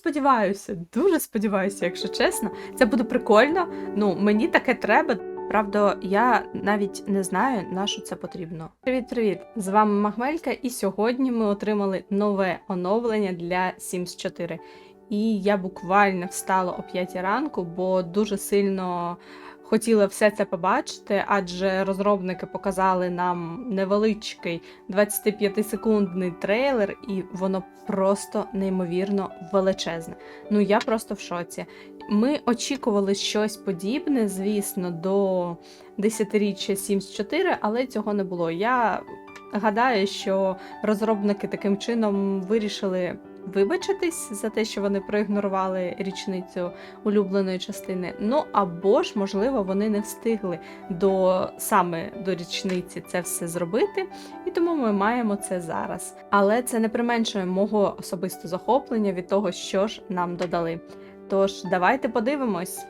Сподіваюся, дуже сподіваюся, якщо чесно. Це буде прикольно. Ну, мені таке треба. Правда, я навіть не знаю, на що це потрібно. Привіт-привіт! З вами Магмелька, і сьогодні ми отримали нове оновлення для Sims 4. І я буквально встала о 5 ранку, бо дуже сильно хотіла все це побачити, адже розробники показали нам невеличкий 25-секундний трейлер, і воно просто неймовірно величезне. Ну я просто в шоці. Ми очікували щось подібне, звісно, до 10-річчя Sims 4, але цього не було. Я гадаю, що розробники таким чином вирішили вибачитись за те, що вони проігнорували річницю улюбленої частини. Ну або ж, можливо, вони не встигли до саме до річниці це все зробити, і тому ми маємо це зараз. Але це не применшує мого особисто захоплення від того, що ж нам додали. Тож, давайте подивимось.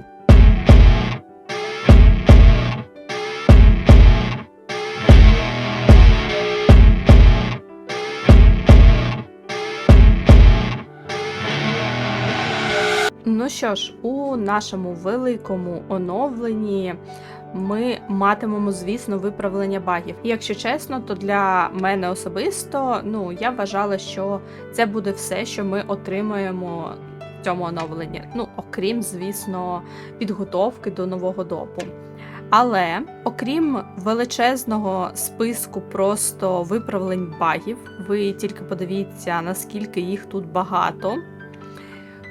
Ну що ж, у нашому великому оновленні ми матимемо, звісно, виправлення багів. І якщо чесно, то для мене особисто, ну я вважала, що це буде все, що ми отримаємо в цьому оновленні. Ну, окрім, звісно, підготовки до нового допу. Але окрім величезного списку просто виправлень багів, ви тільки подивіться, наскільки їх тут багато.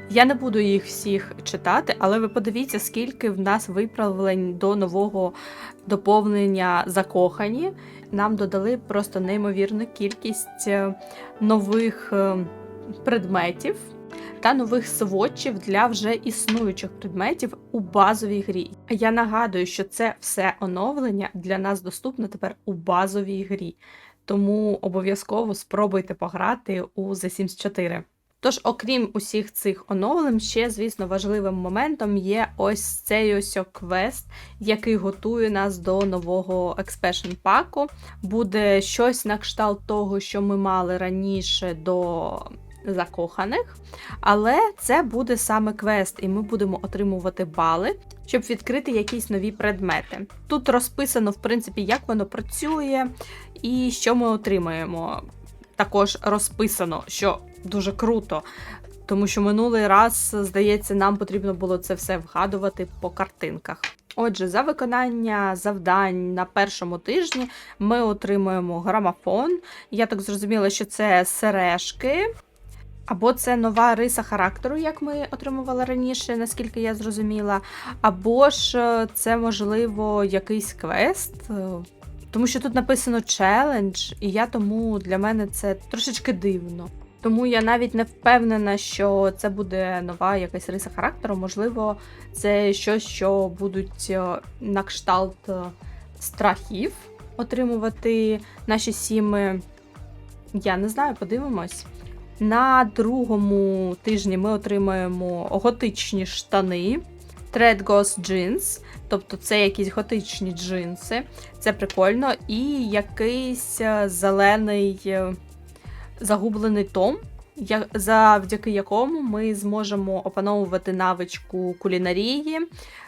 Я не буду їх всіх читати, але ви подивіться, скільки в нас виправлень до нового доповнення закохані. Нам додали просто неймовірну кількість е, нових е, предметів та нових сводчів для вже існуючих предметів у базовій грі. Я нагадую, що це все оновлення для нас доступно тепер у базовій грі. Тому обов'язково спробуйте пограти у The Sims 4. Тож, окрім усіх цих оновлень, ще, звісно, важливим моментом є ось цей ось квест, який готує нас до нового експешн паку. Буде щось на кшталт того, що ми мали раніше до закоханих. Але це буде саме квест, і ми будемо отримувати бали, щоб відкрити якісь нові предмети. Тут розписано, в принципі, як воно працює і що ми отримаємо. Також розписано, що дуже круто. Тому що минулий раз, здається, нам потрібно було це все вгадувати по картинках. Отже, за виконання завдань на першому тижні ми отримуємо грамофон. Я так зрозуміла, що це сережки. Або це нова риса характеру, як ми отримували раніше, наскільки я зрозуміла, або ж е, це, можливо, якийсь квест. е, Тому що тут написано челендж, і я тому для мене це трошечки дивно. Тому я навіть не впевнена, що це буде нова якась риса характеру. Можливо, це щось, що будуть е, на кшталт е, страхів отримувати наші сіми. Я не знаю, подивимось. На другому тижні ми отримаємо готичні штани. Thread Ghost Jeans, тобто це якісь готичні джинси. Це прикольно. І якийсь е, зелений загублений том, завдяки якому ми зможемо опановувати навичку кулінарії,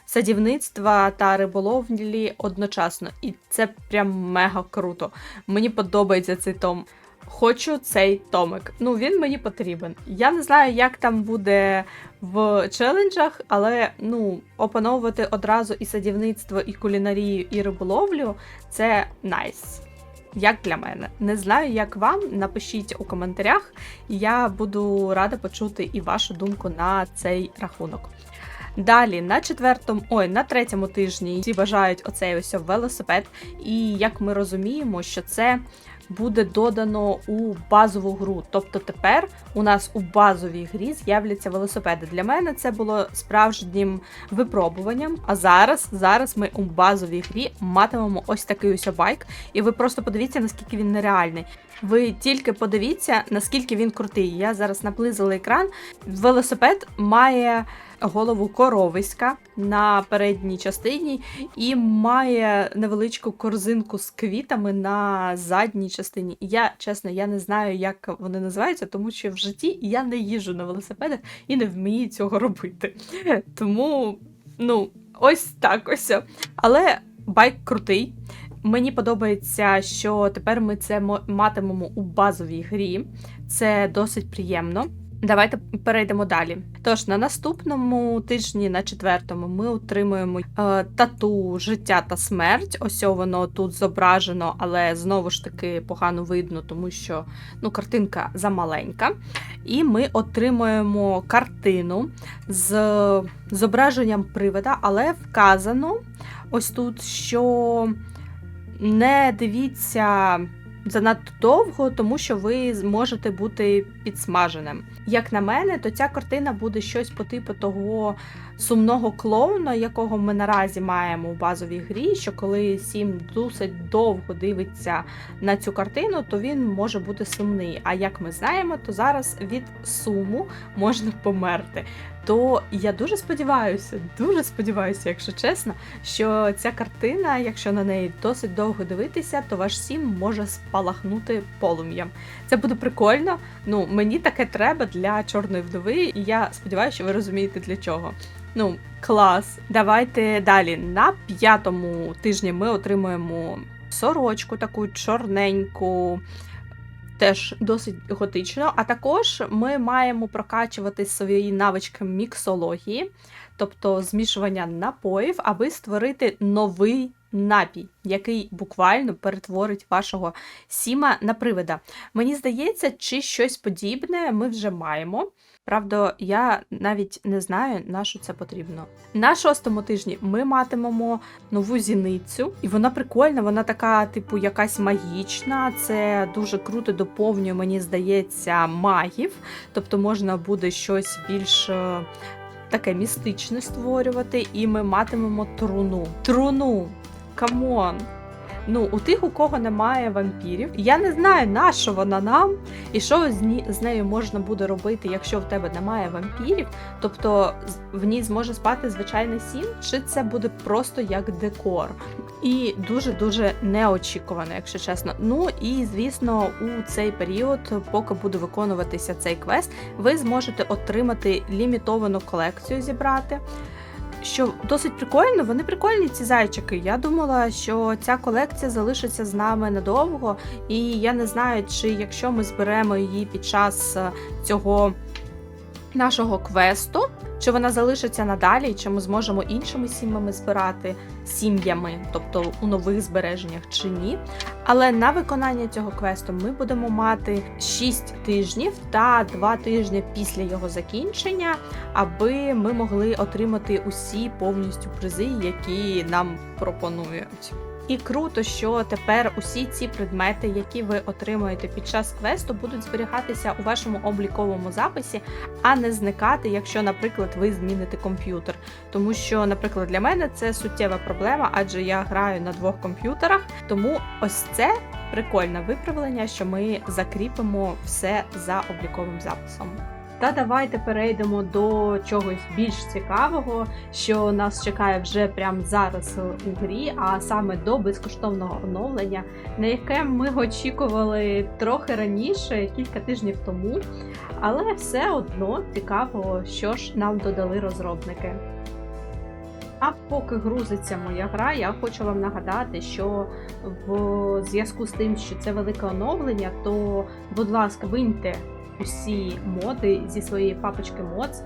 садівництва та риболовлі одночасно. І це прям мега круто. Мені подобається цей том. Хочу цей томик. Ну, він мені потрібен. Я не знаю, як там буде в челенджах, але ну, опановувати одразу і садівництво, і кулінарію, і риболовлю це найс. Як для мене. Не знаю, як вам. Напишіть у коментарях. Я буду рада почути і вашу думку на цей рахунок. Далі, на четвертому, ой, на третьому тижні всі бажають оцей ось велосипед. І як ми розуміємо, що це буде додано у базову гру. Тобто тепер у нас у базовій грі з'являться велосипеди. Для мене це було справжнім випробуванням. А зараз, зараз ми у базовій грі матимемо ось такий ось байк, і ви просто подивіться, наскільки він нереальний. Ви тільки подивіться, наскільки він крутий. Я зараз наблизила екран. Велосипед має голову коровиська на передній частині і має невеличку корзинку з квітами на задній частині. Я чесно, я не знаю, як вони називаються, тому що в житті я не їжджу на велосипедах і не вмію цього робити. Тому, ну, ось так ось. Але байк крутий. Мені подобається, що тепер ми це матимемо у базовій грі. Це досить приємно. Давайте перейдемо далі. Тож на наступному тижні, на четвертому, ми отримуємо е, тату життя та смерть. Ось воно тут зображено, але знову ж таки погано видно, тому що ну, картинка замаленька. І ми отримуємо картину з зображенням привида, але вказано ось тут, що не дивіться занадто довго, тому що ви зможете бути підсмаженим. Як на мене, то ця картина буде щось по типу того сумного клоуна, якого ми наразі маємо у базовій грі. Що коли Сім досить довго дивиться на цю картину, то він може бути сумний. А як ми знаємо, то зараз від суму можна померти. То я дуже сподіваюся, дуже сподіваюся, якщо чесно, що ця картина, якщо на неї досить довго дивитися, то ваш сім може спалахнути полум'ям. Це буде прикольно. Ну мені таке треба для чорної вдови, і я сподіваюся, що ви розумієте для чого. Ну, клас. Давайте далі. На п'ятому тижні ми отримуємо сорочку, таку чорненьку. Теж досить готично. А також ми маємо прокачувати свої навички міксології, тобто змішування напоїв, аби створити новий напій, який буквально перетворить вашого сіма на привида. Мені здається, чи щось подібне ми вже маємо. Правда, я навіть не знаю, на що це потрібно. На шостому тижні ми матимемо нову зіницю, і вона прикольна, вона така, типу, якась магічна. Це дуже круто доповнює, мені здається, магів. Тобто можна буде щось більш е, таке містичне створювати, і ми матимемо труну. Труну! Камон! Ну, у тих, у кого немає вампірів, я не знаю, на що вона нам, і що з, нею можна буде робити, якщо в тебе немає вампірів. Тобто в ній зможе спати звичайний сім, чи це буде просто як декор. І дуже-дуже неочікувано, якщо чесно. Ну і звісно, у цей період, поки буде виконуватися цей квест, ви зможете отримати лімітовану колекцію зібрати. Що досить прикольно, вони прикольні ці зайчики. Я думала, що ця колекція залишиться з нами надовго, і я не знаю, чи якщо ми зберемо її під час е, цього нашого квесту, чи вона залишиться надалі, чи ми зможемо іншими сім'ями збирати сім'ями, тобто у нових збереженнях чи ні. Але на виконання цього квесту ми будемо мати 6 тижнів та 2 тижні після його закінчення, аби ми могли отримати усі повністю призи, які нам пропонують. І круто, що тепер усі ці предмети, які ви отримуєте під час квесту, будуть зберігатися у вашому обліковому записі, а не зникати, якщо, наприклад, ви зміните комп'ютер. Тому що, наприклад, для мене це суттєва проблема, адже я граю на двох комп'ютерах. Тому ось це прикольне виправлення, що ми закріпимо все за обліковим записом. Та давайте перейдемо до чогось більш цікавого, що нас чекає вже прямо зараз у грі, а саме до безкоштовного оновлення, на яке ми очікували трохи раніше, кілька тижнів тому. Але все одно цікаво, що ж нам додали розробники. А поки грузиться моя гра, я хочу вам нагадати, що в зв'язку з тим, що це велике оновлення, то, будь ласка, виньте усі моди зі своєї папочки Mods,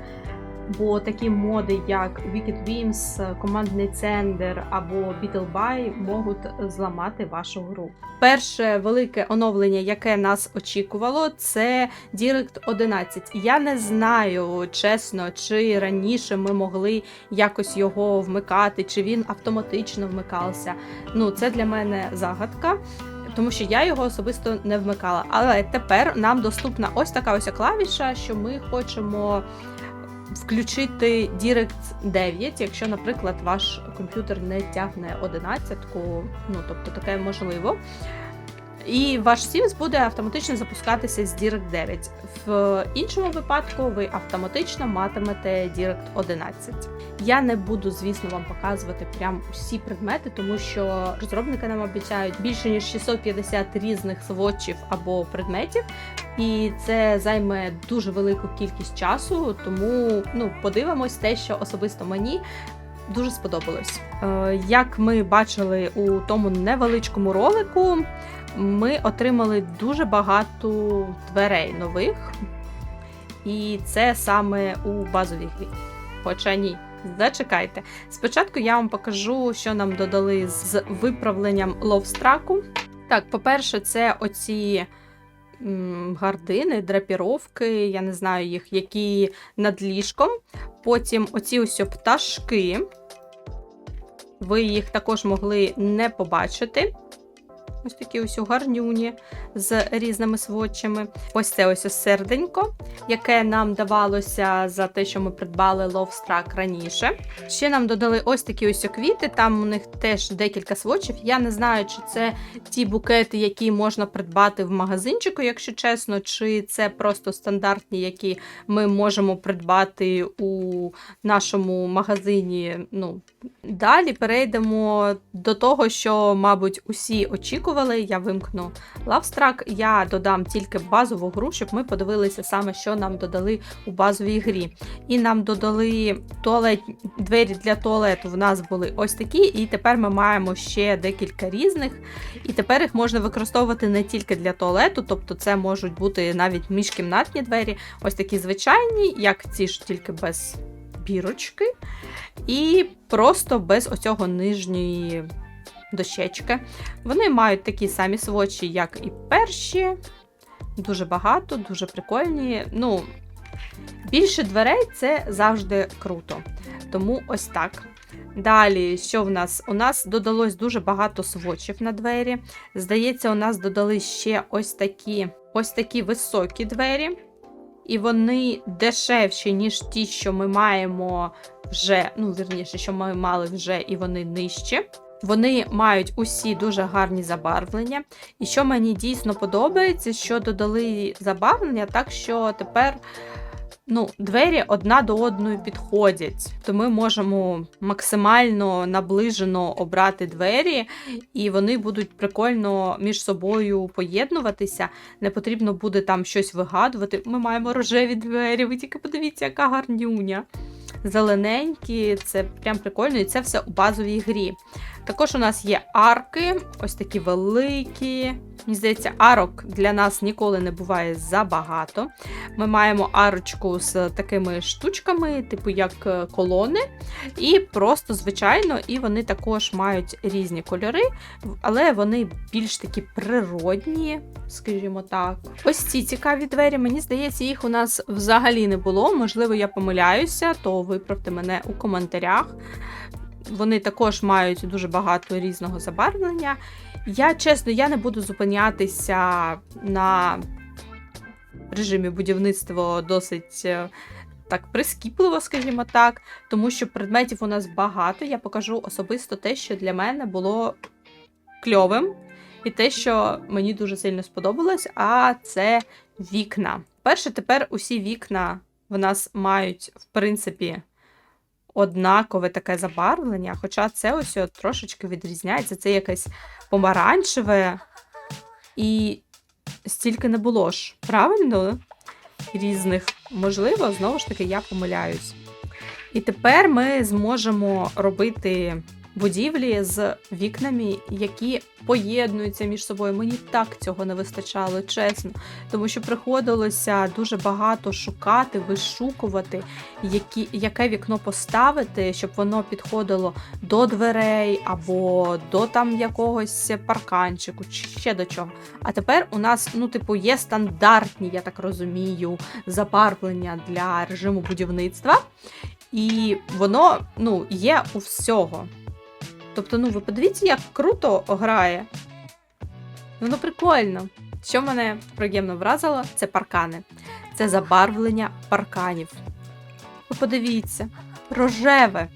бо такі моди, як Wicked Wims, командний цендер або BeetleBuy можуть зламати вашу гру. Перше велике оновлення, яке нас очікувало, це Direct 11. Я не знаю, чесно, чи раніше ми могли якось його вмикати, чи він автоматично вмикався. Ну, це для мене загадка тому що я його особисто не вмикала. Але тепер нам доступна ось така ось клавіша, що ми хочемо включити Direct 9, якщо, наприклад, ваш комп'ютер не тягне 11, ну тобто таке можливо. І ваш Sims буде автоматично запускатися з Direct 9. В іншому випадку ви автоматично матимете Direct 11. Я не буду, звісно, вам показувати прям усі предмети, тому що розробники нам обіцяють більше ніж 650 різних сводчів або предметів, і це займе дуже велику кількість часу. Тому ну подивимось те, що особисто мені. Дуже сподобалось. Е, Як ми бачили у тому невеличкому ролику, ми отримали дуже багато дверей нових, і це саме у базовій грі. Хоча ні, зачекайте. Спочатку я вам покажу, що нам додали з виправленням ловстраку. Так, по-перше, це оці м, гардини, драпіровки, я не знаю їх, які над ліжком. Потім оці ось пташки. Ви їх також могли не побачити. Ось такі ось гарнюні з різними сводчами. Ось це ось серденько, яке нам давалося за те, що ми придбали Love раніше. Ще нам додали ось такі ось квіти, там у них теж декілька сводчів. Я не знаю, чи це ті букети, які можна придбати в магазинчику, якщо чесно, чи це просто стандартні, які ми можемо придбати у нашому магазині. Ну, Далі перейдемо до того, що, мабуть, усі очікували. Я вимкну Лавстрак. Я додам тільки базову гру, щоб ми подивилися саме, що нам додали у базовій грі. І нам додали туалет, двері для туалету. В нас були ось такі, і тепер ми маємо ще декілька різних. І тепер їх можна використовувати не тільки для туалету, тобто це можуть бути навіть міжкімнатні двері, ось такі звичайні, як ці ж тільки без бірочки. І просто без оцього нижньої дощечки. Вони мають такі самі свочі, як і перші. Дуже багато, дуже прикольні. Ну, більше дверей це завжди круто. Тому ось так. Далі, що в нас? У нас додалось дуже багато свочів на двері. Здається, у нас додали ще ось такі, ось такі високі двері. І вони дешевші, ніж ті, що ми маємо вже, ну, вірніше, що ми мали вже, і вони нижчі. Вони мають усі дуже гарні забарвлення. І що мені дійсно подобається, що додали забарвлення, так що тепер ну, двері одна до одної підходять. То ми можемо максимально наближено обрати двері, і вони будуть прикольно між собою поєднуватися. Не потрібно буде там щось вигадувати. Ми маємо рожеві двері, ви тільки подивіться, яка гарнюня. Зелененькі, це прям прикольно, і це все у базовій грі. Також у нас є арки, ось такі великі. Мені здається, арок для нас ніколи не буває забагато. Ми маємо арочку з такими штучками, типу як е, колони, і просто звичайно, і вони також мають різні кольори, але вони більш такі природні, скажімо так. Ось ці цікаві двері, мені здається, їх у нас взагалі не було. Можливо, я помиляюся, то виправте мене у коментарях. Вони також мають дуже багато різного забарвлення. Я чесно, я не буду зупинятися на режимі будівництва досить е, так прискіпливо, скажімо так, тому що предметів у нас багато. Я покажу особисто те, що для мене було кльовим, і те, що мені дуже сильно сподобалось, а це вікна. Перше, тепер усі вікна в нас мають, в принципі, однакове таке забарвлення, хоча це ось от трошечки відрізняється. Це якесь помаранчеве. І стільки не було ж, правильно? Різних. Можливо, знову ж таки, я помиляюсь. І тепер ми зможемо робити будівлі з вікнами, які поєднуються між собою. Мені так цього не вистачало, чесно. Тому що приходилося дуже багато шукати, вишукувати, які, яке вікно поставити, щоб воно підходило до дверей або до там якогось парканчику, чи ще до чого. А тепер у нас, ну, типу, є стандартні, я так розумію, забарвлення для режиму будівництва. І воно ну, є у всього. Тобто, ну ви подивіться, як круто грає. Воно прикольно. Що мене приємно вразило, це паркани. Це забарвлення парканів. Ви подивіться, рожеве.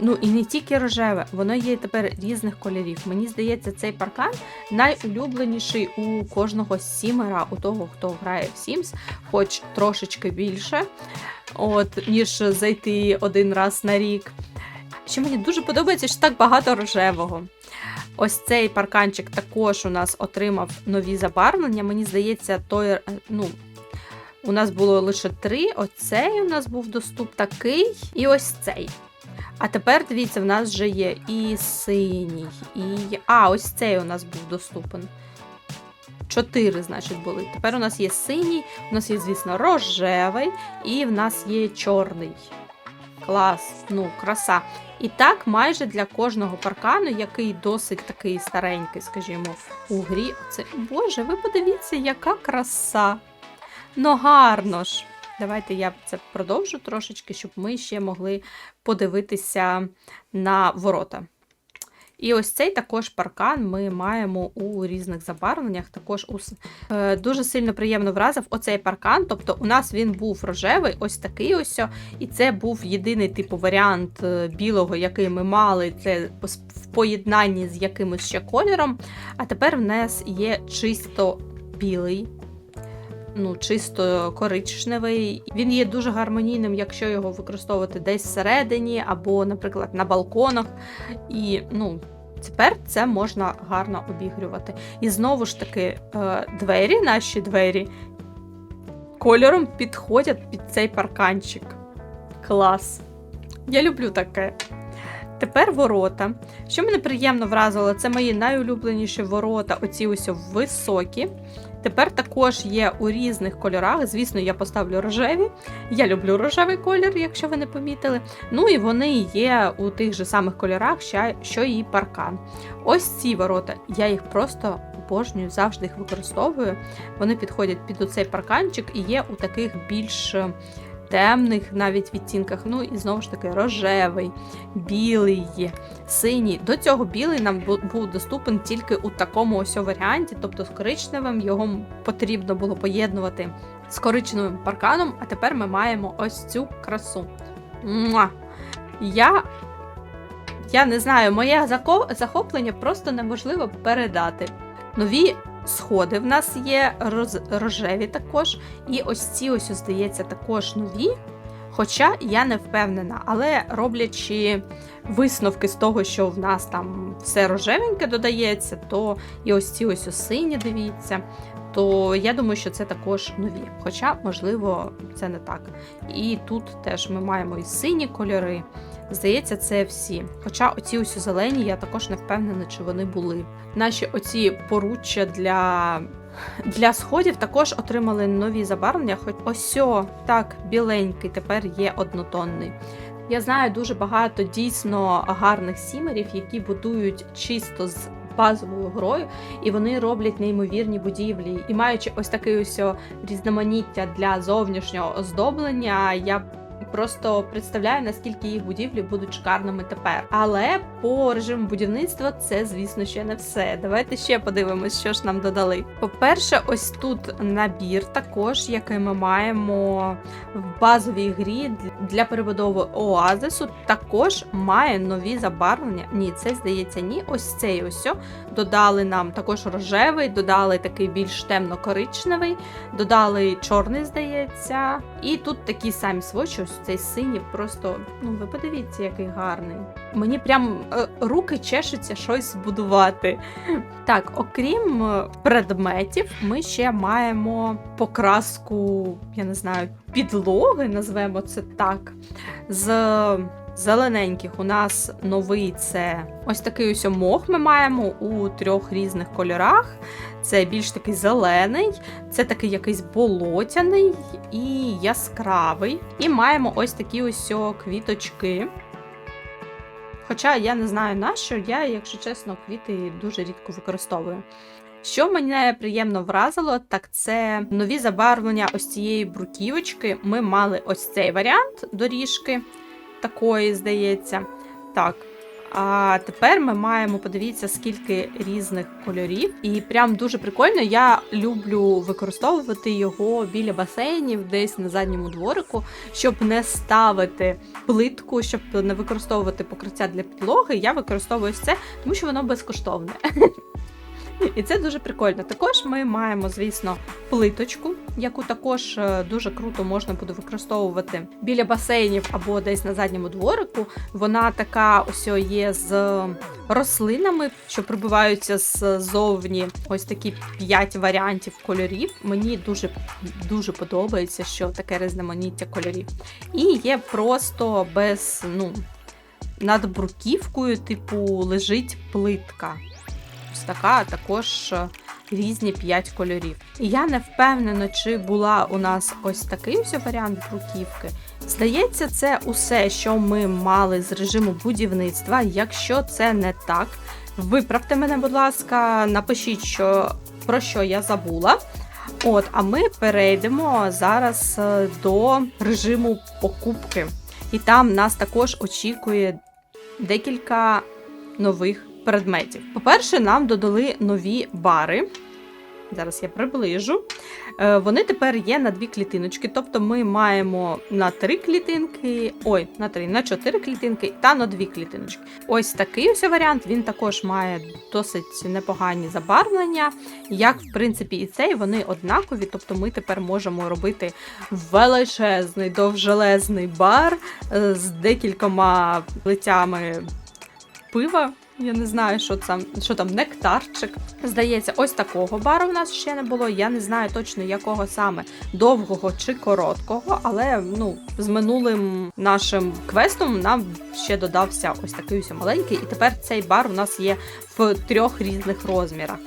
Ну і не тільки рожеве, воно є тепер різних кольорів. Мені здається, цей паркан найулюбленіший у кожного сімера, у того, хто грає в Sims, хоч трошечки більше, от, ніж зайти один раз на рік. Що мені дуже подобається, що так багато рожевого. Ось цей парканчик також у нас отримав нові забарвлення. Мені здається, той, е, ну, у нас було лише три. Оцей у нас був доступ такий, і ось цей. А тепер дивіться, в нас вже є і синій, і. А, ось цей у нас був доступен. Чотири, значить, були. Тепер у нас є синій, у нас є, звісно, рожевий, і в нас є чорний. Клас, ну, краса. І так майже для кожного паркану, який досить такий старенький, скажімо, у грі. Це, Боже, ви подивіться, яка краса. Ну, гарно ж. Давайте я це продовжу трошечки, щоб ми ще могли подивитися на ворота. І ось цей також паркан ми маємо у різних забарвленнях. Також у... е, дуже сильно приємно вразив оцей паркан. Тобто у нас він був рожевий, ось такий ось. І це був єдиний типу варіант е, білого, який ми мали. Це в поєднанні з якимось ще кольором. А тепер в нас є чисто білий. Ну, чисто коричневий. Він є дуже гармонійним, якщо його використовувати десь всередині, або, наприклад, на балконах. І ну, тепер це можна гарно обігрювати. І знову ж таки, е, двері, наші двері, кольором підходять під цей парканчик. Клас. Я люблю таке. Тепер ворота. Що мене приємно вразило, це мої найулюбленіші ворота, оці ось високі. Тепер також є у різних кольорах. Звісно, я поставлю рожеві. Я люблю рожевий колір, якщо ви не помітили. Ну і вони є у тих же самих кольорах, що- і паркан. Ось ці ворота. Я їх просто обожнюю, завжди їх використовую. Вони підходять під оцей парканчик і є у таких більш темних навіть відтінках. Ну і знову ж таки рожевий, білий, синій. До цього білий нам був доступен тільки у такому ось варіанті, тобто з коричневим його потрібно було поєднувати з коричневим парканом, а тепер ми маємо ось цю красу. Муа! Я, я не знаю, моє захоплення просто неможливо передати. Нові сходи в нас є роз- рожеві також. І ось ці ось, здається, також нові. Хоча я не впевнена, але роблячи висновки з того, що в нас там все рожевеньке додається, то і ось ці ось сині, дивіться, то я думаю, що це також нові. Хоча, можливо, це не так. І тут теж ми маємо і сині кольори. Здається, це всі. Хоча оці ось зелені, я також не впевнена, чи вони були. Наші оці поруччя для для сходів також отримали нові забарвлення, хоч ось так, біленький, тепер є однотонний. Я знаю дуже багато дійсно гарних сімерів, які будують чисто з базовою грою, і вони роблять неймовірні будівлі. І маючи ось таке ось різноманіття для зовнішнього оздоблення, я просто представляю, наскільки їх будівлі будуть шикарними тепер. Але по режиму будівництва це, звісно, ще не все. Давайте ще подивимось, що ж нам додали. По-перше, ось тут набір, також який ми маємо в базовій грі для перебудови оазису. Також має нові забарвлення. Ні, це здається, ні. Ось цей ось додали нам також рожевий, додали такий більш темно-коричневий, додали чорний, здається. І тут такі самі свочі, цей синій, просто ну ви подивіться, який гарний. Мені прям е, руки чешуться щось збудувати. Так, окрім е, предметів, ми ще маємо покраску, я не знаю, підлоги, назвемо це так. З зелененьких у нас новий це ось такий ось мох ми маємо у трьох різних кольорах. Це більш такий зелений, це такий якийсь болотяний і яскравий. І маємо ось такі ось квіточки. Хоча я не знаю на що, я, якщо чесно, квіти дуже рідко використовую. Що мене приємно вразило, так це нові забарвлення ось цієї бруківочки. Ми мали ось цей варіант доріжки, такої, здається. Так, А тепер ми маємо подивіться, скільки різних кольорів, і прям дуже прикольно. Я люблю використовувати його біля басейнів, десь на задньому дворику, щоб не ставити плитку, щоб не використовувати покриття для підлоги. Я використовую це, тому що воно безкоштовне. І це дуже прикольно. Також ми маємо, звісно, плиточку, яку також е, дуже круто можна буде використовувати біля басейнів або десь на задньому дворику. Вона така ось є з рослинами, що прибиваються ззовні. Ось такі п'ять варіантів кольорів. Мені дуже дуже подобається, що таке різноманіття кольорів. І є просто без, ну, над бруківкою, типу, лежить плитка ось така, також е, різні 5 кольорів. І я не впевнена, чи була у нас ось такий ось варіант бруківки. Здається, це усе, що ми мали з режиму будівництва. Якщо це не так, виправте мене, будь ласка, напишіть, що, про що я забула. От, а ми перейдемо зараз е, до режиму покупки. І там нас також очікує декілька нових предметів. По-перше, нам додали нові бари. Зараз я приближу. Е, вони тепер є на дві клітиночки. Тобто ми маємо на три клітинки, ой, на три, на чотири клітинки та на дві клітиночки. Ось такий ось варіант. Він також має досить непогані забарвлення. Як, в принципі, і цей, вони однакові. Тобто ми тепер можемо робити величезний, довжелезний бар е, з декількома плитями пива. Я не знаю, що там, що там нектарчик. Здається, ось такого бару в нас ще не було. Я не знаю точно якого саме довгого чи короткого, але ну з минулим нашим квестом нам ще додався ось такий ось маленький. І тепер цей бар у нас є в трьох різних розмірах.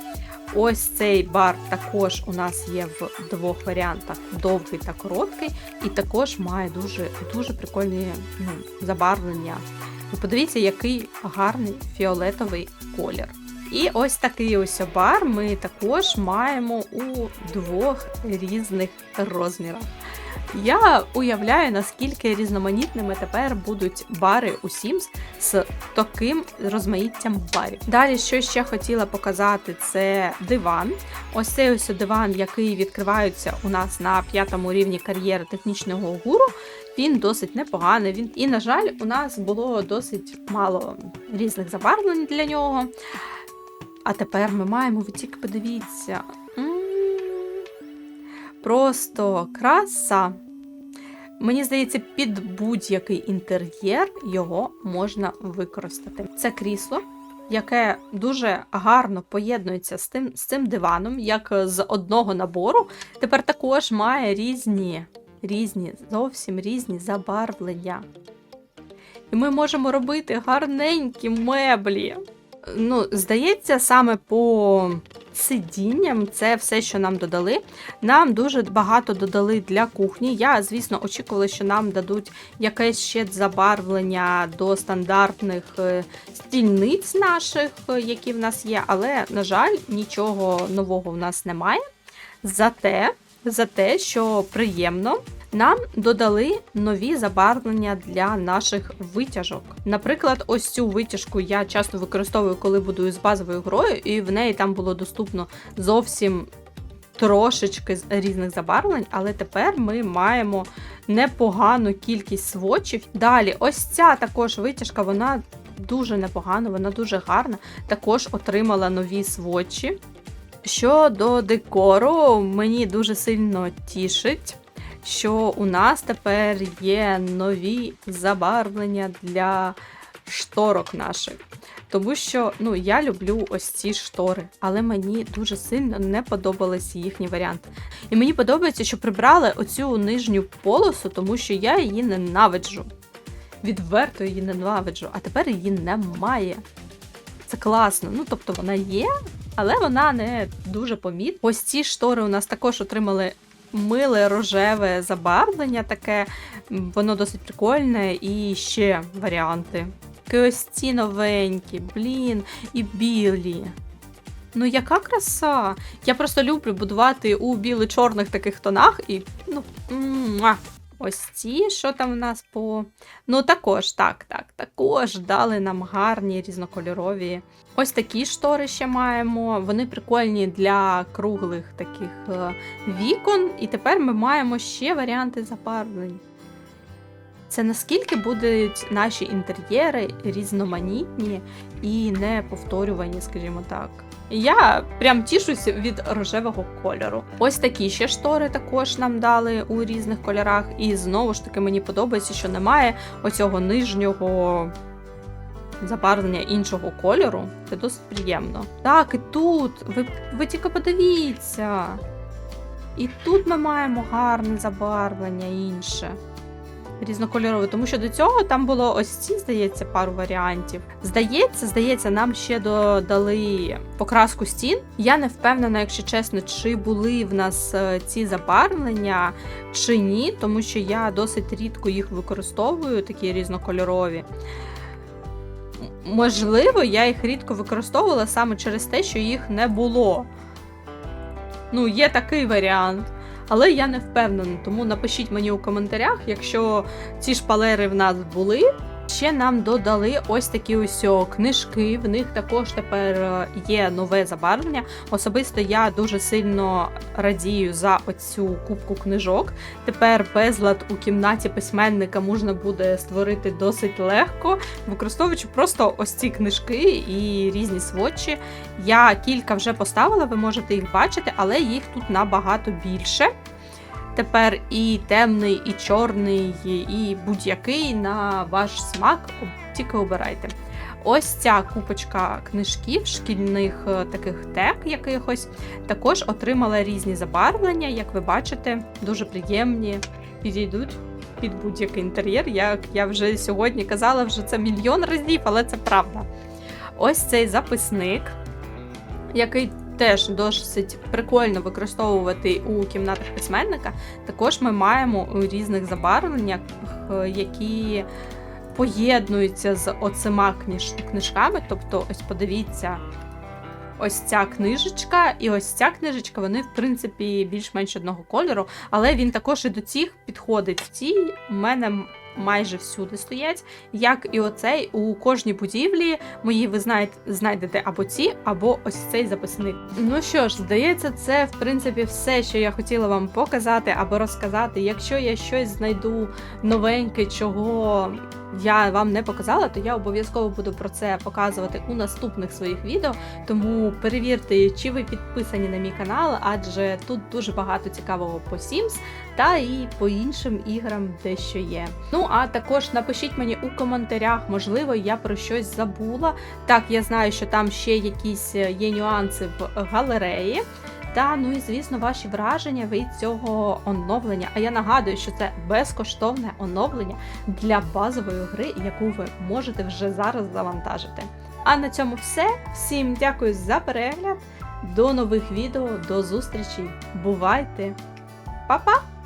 Ось цей бар також у нас є в двох варіантах: довгий та короткий, і також має дуже дуже прикольні ну, забарвлення. Ви подивіться, який гарний фіолетовий колір. І ось такий ось бар ми також маємо у двох різних розмірах. Я уявляю, наскільки різноманітними тепер будуть бари у Sims з таким розмаїттям барів. Далі, що ще хотіла показати, це диван. Ось цей ось диван, який відкривається у нас на п'ятому рівні кар'єри технічного гуру. Він досить непоганий. Він і, на жаль, у нас було досить мало різних забарвлень для нього. А тепер ми маємо, ви тільки подивіться. Просто краса. Мені здається, під будь-який інтер'єр його можна використати. Це крісло, яке дуже гарно поєднується з тим, з цим диваном, як з одного набору. Тепер також має різні, різні, зовсім різні забарвлення. І ми можемо робити гарненькі меблі. Ну, здається, саме по сидінням це все, що нам додали. Нам дуже багато додали для кухні. Я, звісно, очікувала, що нам дадуть якесь ще забарвлення до стандартних е, стільниць наших, е, які в нас є, але, на жаль, нічого нового в нас немає. Зате, за що приємно, нам додали нові забарвлення для наших витяжок. Наприклад, ось цю витяжку я часто використовую, коли будую з базовою грою, і в неї там було доступно зовсім трошечки з різних забарвлень, але тепер ми маємо непогану кількість свочів. Далі, ось ця також витяжка, вона дуже непогана, вона дуже гарна. Також отримала нові свочі. Щодо декору, мені дуже сильно тішить що у нас тепер є нові забарвлення для шторок наших. Тому що ну, я люблю ось ці штори, але мені дуже сильно не подобалися їхні варіанти. І мені подобається, що прибрали оцю нижню полосу, тому що я її ненавиджу. Відверто її ненавиджу, а тепер її немає. Це класно. Ну, тобто вона є, але вона не дуже помітна. Ось ці штори у нас також отримали миле рожеве забарвлення таке, воно досить прикольне. І ще варіанти. Ось ці новенькі, блін, і білі. Ну, яка краса! Я просто люблю будувати у біло-чорних таких тонах і. ну, Ось ці, що там в нас по. Ну, також, так, так, також дали нам гарні різнокольорові. Ось такі штори ще маємо. Вони прикольні для круглих таких е, вікон. І тепер ми маємо ще варіанти забарвлень. Це наскільки будуть наші інтер'єри різноманітні і не повторювані, скажімо так. Я прям тішуся від рожевого кольору. Ось такі ще штори також нам дали у різних кольорах. І знову ж таки мені подобається, що немає оцього нижнього забарвлення іншого кольору. Це досить приємно. Так, і тут. Ви, ви тільки подивіться. І тут ми маємо гарне забарвлення інше. Різнокольорове, тому що до цього там було ось ці, здається, пару варіантів. Здається, здається, нам ще додали покраску стін. Я не впевнена, якщо чесно, чи були в нас е, ці забарвлення чи ні, тому що я досить рідко їх використовую, такі різнокольорові. Можливо, я їх рідко використовувала саме через те, що їх не було. Ну, є такий варіант. Але я не впевнена, тому напишіть мені у коментарях, якщо ці шпалери в нас були. Ще нам додали ось такі ось книжки. В них також тепер е, є нове забарвлення. Особисто я дуже сильно радію за оцю кубку книжок. Тепер безлад у кімнаті письменника можна буде створити досить легко, використовуючи просто ось ці книжки і різні сводчі. Я кілька вже поставила, ви можете їх бачити, але їх тут набагато більше. Тепер і темний, і чорний, і будь-який на ваш смак. Тільки обирайте. Ось ця купочка книжків, шкільних е, таких тек якихось, також отримала різні забарвлення, як ви бачите, дуже приємні, підійдуть під будь-який інтер'єр. Як я вже сьогодні казала, вже це мільйон разів, але це правда. Ось цей записник, який теж досить прикольно використовувати у кімнатах письменника. Також ми маємо у різних забарвленнях, е, які поєднуються з оцима книжками. Тобто, ось подивіться. Ось ця книжечка і ось ця книжечка, вони, в принципі, більш-менш одного кольору, але він також і до цих підходить. Ці у мене майже всюди стоять, як і оцей у кожній будівлі мої ви знаєте, знайдете або ці, або ось цей записник. Ну що ж, здається, це в принципі все, що я хотіла вам показати або розказати. Якщо я щось знайду новеньке, чого я вам не показала, то я обов'язково буду про це показувати у наступних своїх відео. Тому перевірте, чи ви підписані на мій канал, адже тут дуже багато цікавого по Sims та і по іншим іграм дещо є. Ну а також напишіть мені у коментарях, можливо, я про щось забула. Так, я знаю, що там ще якісь е, є нюанси в галереї. Та ну і звісно, ваші враження від цього оновлення. А я нагадую, що це безкоштовне оновлення для базової гри, яку ви можете вже зараз завантажити. А на цьому все. Всім дякую за перегляд. До нових відео, до зустрічі. Бувайте! Па-па!